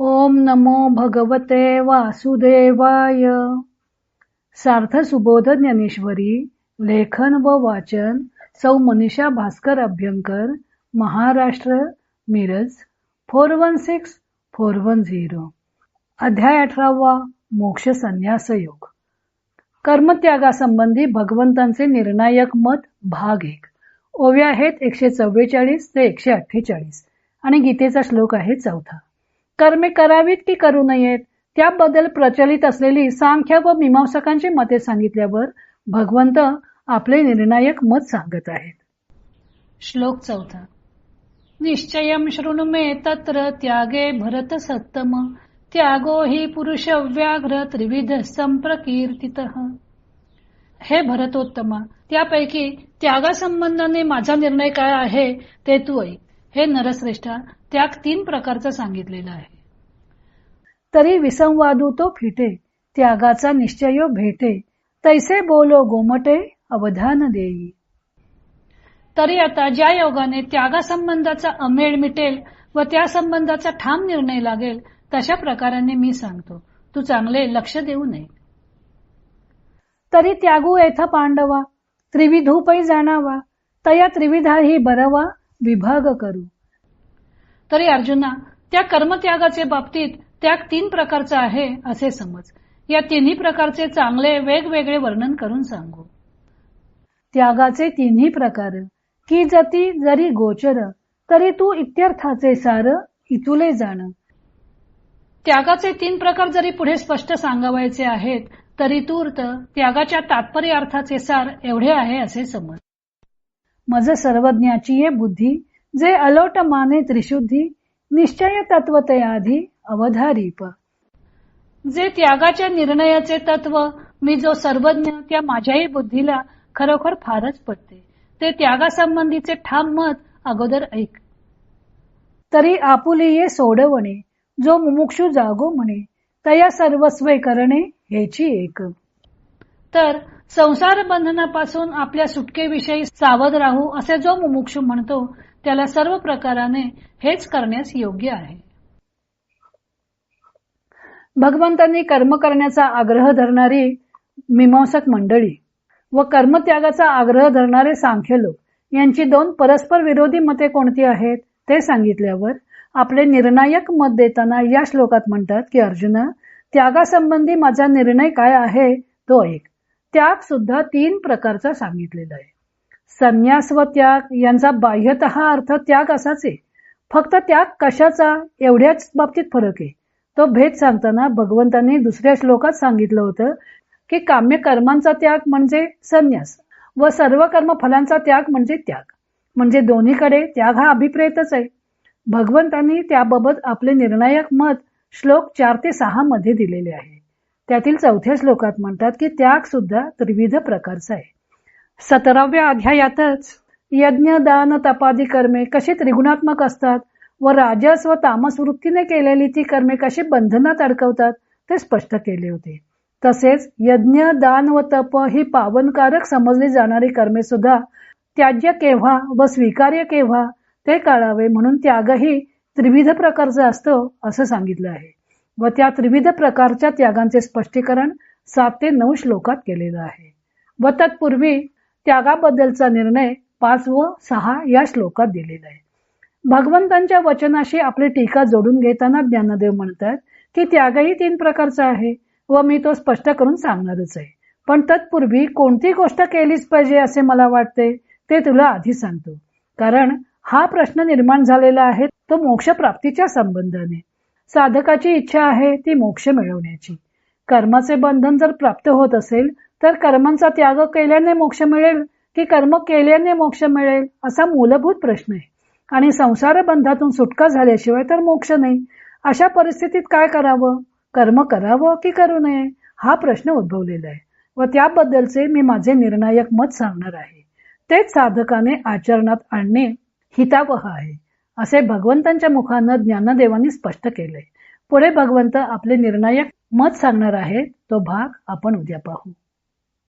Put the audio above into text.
ओम नमो भगवते वासुदेवाय. सार्थ सुबोध ज्ञानेश्वरी लेखन व वाचन सौ Manisha Bhaskar Abhyankar Maharashtra Miraj four one six four one zero. अध्याय अठरावा मोक्ष संन्यास योग कर्मत्यागासंबंधी भगवंतांचे निर्णायक मत भाग एक. ओव्या आहेत एकशे चव्वेचाळीस ते एकशे अठ्ठेचाळीस. आणि गीतेचा श्लोक आहे चौथा. कर्मे करावीत की करू नयेत? त्याबद्दल प्रचलित असलेली सांख्य व मीमांसकांची मते सांगितल्यावर भगवंत आपले निर्णायक मत सांगत आहेत. श्लोक चौथा. निश्चय शृणु मे तत्र त्यागे भरत सत्तम त्यागो हि पुरुष व्याघ्र त्रिविध संप्रकीर्तित. हे भरतोत्तमा त्यापैकी त्यागासंबंधाने माझा निर्णय काय आहे ते तू ऐक. हे नरश्रेष्ठा त्याग तीन प्रकारचा सांगितलेला आहे. तरी विसंवादू तो फिटे त्यागाचा निश्चयो भेटे तैसे बोलो गोमटे अवधान देई. तरी आता ज्या योगाने त्यागासंबंधाचा अमेळ मिटेल व त्या संबंधाचा ठाम निर्णय लागेल तशा प्रकाराने मी सांगतो. तू चांगले लक्ष देऊ नये. तरी त्यागू येथ पांडवा त्रिविधूपै जाणावा तया त्रिविधाही बरवा विभाग करू. तरी अर्जुना त्या कर्मत्यागाचे बाबतीत त्याग तीन प्रकारचा आहे असे समज. या तिन्ही प्रकारचे चांगले वेगवेगळे वर्णन करून सांगू. त्यागाचे तिन्ही प्रकार की जती जरी गोचर तरी तू इत्यर्थाचे सार इतुले जाण. त्यागाचे तीन प्रकार जरी पुढे स्पष्ट सांगावायचे आहेत तरी तूर्त त्यागाच्या तात्पर्य अर्थाचे सार एवढे आहे असे समज. मज सर्वज्ञाची ये बुद्धी जे अलोट माने त्रिशुद्धी निश्चय तत्वतयाधी अवधारीप. जे त्यागाच्या निर्णयाचे तत्व मी जो सर्वज्ञ त्या माझ्याही बुद्धीला खरोखर फारच पडते ते त्यागासंबंधीचे ठाम मत अगोदर ऐक. तरी आपुली ये सोडवणे जो मुमुक्षू जागो म्हणे तया सर्वस्वे करणे ह्याची एक. तर संसार बंधनापासून आपल्या सुटकेविषयी सावध राहू असे जो मुमुक्षू म्हणतो त्याला सर्व प्रकाराने हेच करण्यास योग्य आहे. भगवंतांनी कर्म करण्याचा आग्रह धरणारी मीमांसक मंडळी व कर्मत्यागाचा आग्रह धरणारे सांख्य लोक यांची दोन परस्पर विरोधी मते कोणती आहेत ते सांगितल्यावर आपले निर्णायक मत देताना या श्लोकात म्हणतात की अर्जुन त्यागासंबंधी माझा निर्णय काय आहे तो एक त्याग सुद्धा तीन प्रकारचा सांगितलेला आहे. संन्यास व त्याग यांचा बाह्यत अर्थ त्याग असाच. आहे फक्त त्याग कशाचा? एवढ्याच बाबतीत फरक आहे. तो भेद सांगताना भगवंतांनी दुसऱ्या श्लोकात सांगितलं होतं की काम्य कर्मांचा त्याग म्हणजे संन्यास व सर्व कर्म फलांचा त्याग म्हणजे त्याग. म्हणजे दोन्हीकडे त्याग हा अभिप्रेतच आहे. भगवंतांनी त्याबाबत आपले निर्णायक मत श्लोक चार ते सहा मध्ये दिलेले आहे. त्यातील चौथ्या श्लोकात म्हणतात की त्याग सुद्धा त्रिविध प्रकारचा आहे. सतराव्या अध्यायातच यज्ञ दान तपादी कर्मे कशी त्रिगुणात्मक असतात व राजस व तामस वृत्तीने केलेली ती कर्मे कशी बंधनात अडकवतात ते स्पष्ट केले होते. तसेच यज्ञ दान व तप ही पावनकारक समजली जाणारी कर्मे सुद्धा त्याज्य केव्हा व स्वीकार्य केव्हा ते काढावे म्हणून त्यागही त्रिविध प्रकारचा असतो असं सांगितलं आहे. व त्या त्रिविध प्रकारच्या त्यागांचे स्पष्टीकरण सात ते नऊ श्लोकात केलेलं आहे. व तत्पूर्वी त्यागाबद्दलचा निर्णय पाच व सहा या श्लोकात दिलेला आहे. भगवंतांच्या वचनाशी आपली टीका जोडून घेताना ज्ञानदेव म्हणतात की त्यागही तीन प्रकारचा आहे व मी तो स्पष्ट करून सांगणारच आहे. पण तत्पूर्वी कोणती गोष्ट केलीच पाहिजे असे मला वाटते ते तुला आधी सांगतो. कारण हा प्रश्न निर्माण झालेला आहे तो मोक्ष प्राप्तीच्या संबंधाने. साधकाची इच्छा आहे ती मोक्ष मिळवण्याची. कर्माचे बंधन जर प्राप्त होत असेल तर कर्मांचा त्याग केल्याने मोक्ष मिळेल की कर्म केल्याने मोक्ष मिळेल असा मूलभूत प्रश्न आहे. आणि संसार बंधातून सुटका झाल्याशिवाय तर मोक्ष नाही. अशा परिस्थितीत काय करावं? कर्म करावं की करू नये? हा प्रश्न उद्भवलेला आहे. व त्याबद्दलचे मी माझे निर्णायक मत सांगणार आहे. तेच साधकाने आचरणात आणणे हितावह आहे. असे भगवंतांच्या मुखानं ज्ञानदेवांनी स्पष्ट केले पुढे भगवंत आपले निर्णायक मत सांगणार आहे तो भाग आपण उद्या पाहू.